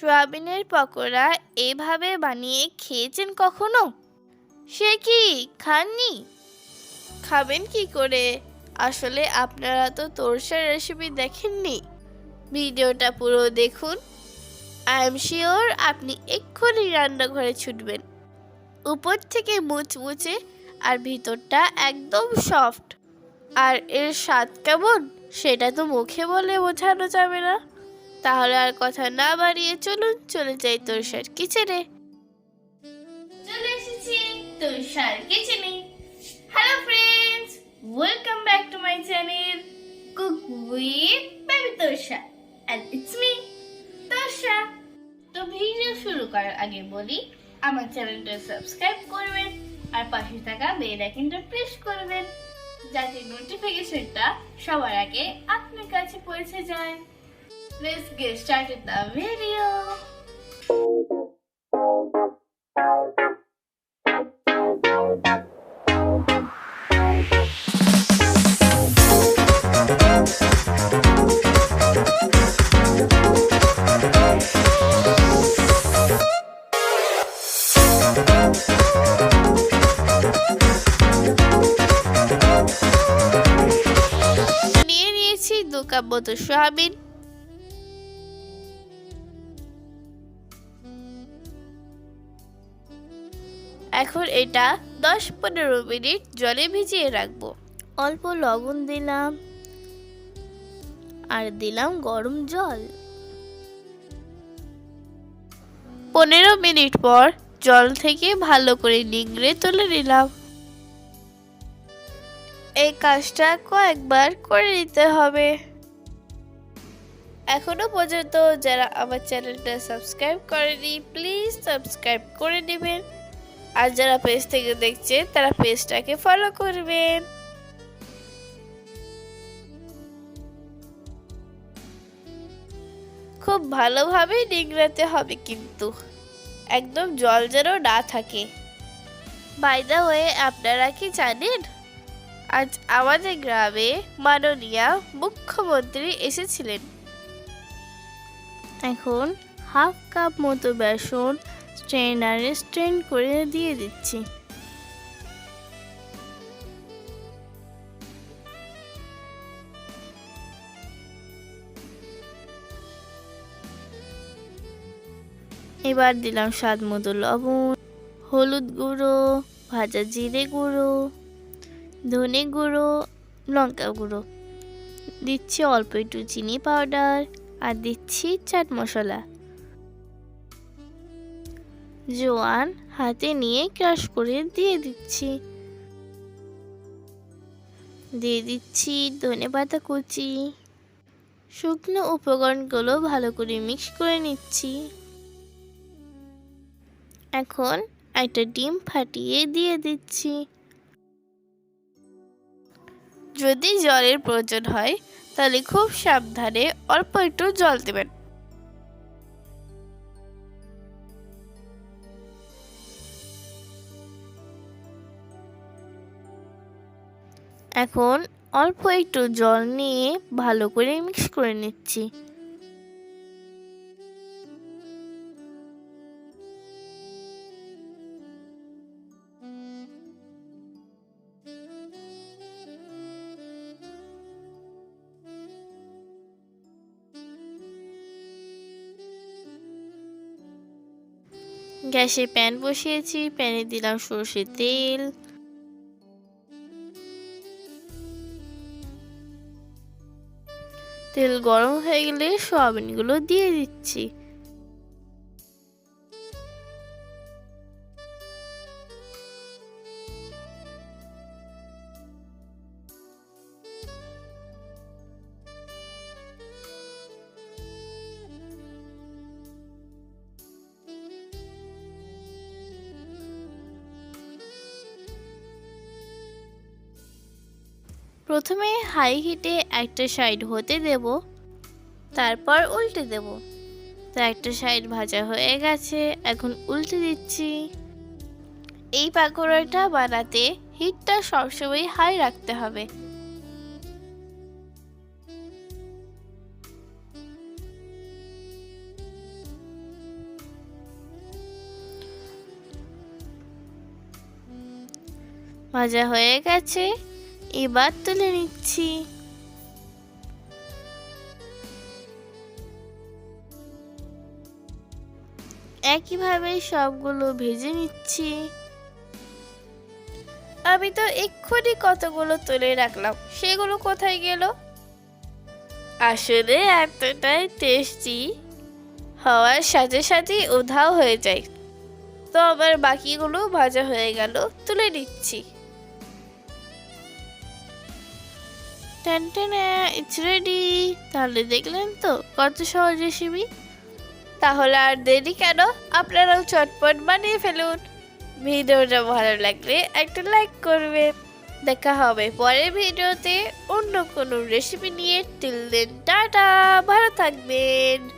সোয়াবিনের পকোড়া এভাবে বানিয়ে খেয়েছেন কখনো? সে কি খাননি? খাবেন কি করে? আসলে আপনারা তো তোরসার রেসিপি দেখেননি। ভিডিওটা পুরো দেখুন। আই এম শিওর আপনি এক্ষুনি রান্নাঘরে ছুটবেন। উপর থেকে মুচমুচে আর ভিতরটা একদম সফট আর এর স্বাদ কেমন? সেটা তো মুখে বলে বোঝানো যাবে না। তাহলে আর কথা না বাড়িয়ে চলুন, চলে যাই তোরসার কিচেনে। চলে এসেছি তোরসার কিচেনে। Hello friends welcome back to my channel cook with baby Torsa and it's me Torsa তো ভিডিও শুরু করার আগে বলি, আমার চ্যানেলটা সাবস্ক্রাইব করবেন আর পাশে থাকা বেল আইকনটা প্রেস করবেন, যাতে নোটিফিকেশনটা সবার আগে আপনার কাছে পৌঁছে যায়। Let's get started the video. নিয়ে নিয়েছি দু কাপ মতো সোয়াবিন এখন এটা দশ পনেরো মিনিট জলে ভিজিয়ে রাখব। অল্প লবণ দিলাম। আর দিলাম গরম জল। পনেরো মিনিট পর জল থেকে ভালো করে নিংড়ে তুলে নিলাম। এই কাজটা কয়েকবার করে নিতে হবে। এখনও পর্যন্ত যারা আমার চ্যানেলটা সাবস্ক্রাইব করেনি, প্লিজ সাবস্ক্রাইব করে নেবেন। আর যারা পেজ থেকে দেখছে, তারা পেজটাকে ফলো করবেন খুব ভালোভাবে নিংড়াতে হবে কিন্তু। একদম জল যেন না থাকে। বাইদা হয়ে আপনারা কি জানেন? আজ আমাদের গ্রামে মাননীয় মুখ্যমন্ত্রী এসেছিলেন। এখন হাফ কাপ মতো বেসন স্ট্রেনারে স্ট্রেন করে দিয়ে দিচ্ছি। এবার দিলাম স্বাদ মতো লবণ, হলুদ গুঁড়ো, ভাজা জিরে গুঁড়ো, ধনে গুঁড়ো, লঙ্কা গুঁড়ো। দিচ্ছি অল্প একটু চিনি পাউডার আর দিচ্ছি চাট মশলা। জোয়ান হাতে নিয়ে ক্রাশ করে দিয়ে দিচ্ছি। দিয়ে দিচ্ছি ধনে পাতা কুচি। শুকনো উপকরণগুলো ভালো করে মিক্স করে নিচ্ছি। এখন একটা ডিম ফাটিয়ে দিয়ে দিচ্ছি। যদি জলের প্রয়োজন হয়, তাহলে খুব সাবধানে অল্প একটু জল দেবেন। এখন অল্প একটু জল নিয়ে ভালো করে মিক্স করে নিচ্ছি। গ্যাসে প্যান বসিয়েছি, প্যানে দিলাম সর্ষের তেল। তেল গরম হয়ে গেলে সোয়াবিনগুলো দিয়ে দিচ্ছি। প্রথমে হাই হিটে একটা সাইড হতে দেব, তারপর উল্টে দেব। তো একটা সাইড ভাজা হয়ে গেছে, এখন উল্টে দিচ্ছি। এই পাকোড়াটা বানাতে হিটটা সবসময় হাই রাখতে হবে। ভাজা হয়ে গেছে। এবার তুলে নিচ্ছি। একইভাবে সবগুলো ভেজে নিচ্ছি। আমি তো এক্ষুনি কতগুলো তুলে রাখলাম, সেগুলো কোথায় গেল? আসলে এতটাই টেস্টি হওয়ার সাথে সাথে উধাও হয়ে যায়। তো আবার বাকিগুলো ভাজা হয়ে গেল, তুলে নিচ্ছি। ইটস রেডি তাহলে দেখলেন তো, কত সহজ রেসিপি তাহলে আর দেরি কেন? আপনারাও চটপট বানিয়ে ফেলুন। ভিডিওটা ভালো লাগলে একটা লাইক করবে দেখা হবে পরের ভিডিওতে অন্য কোনো রেসিপি নিয়ে। টিল দেন টাটা, ভালো থাকবেন।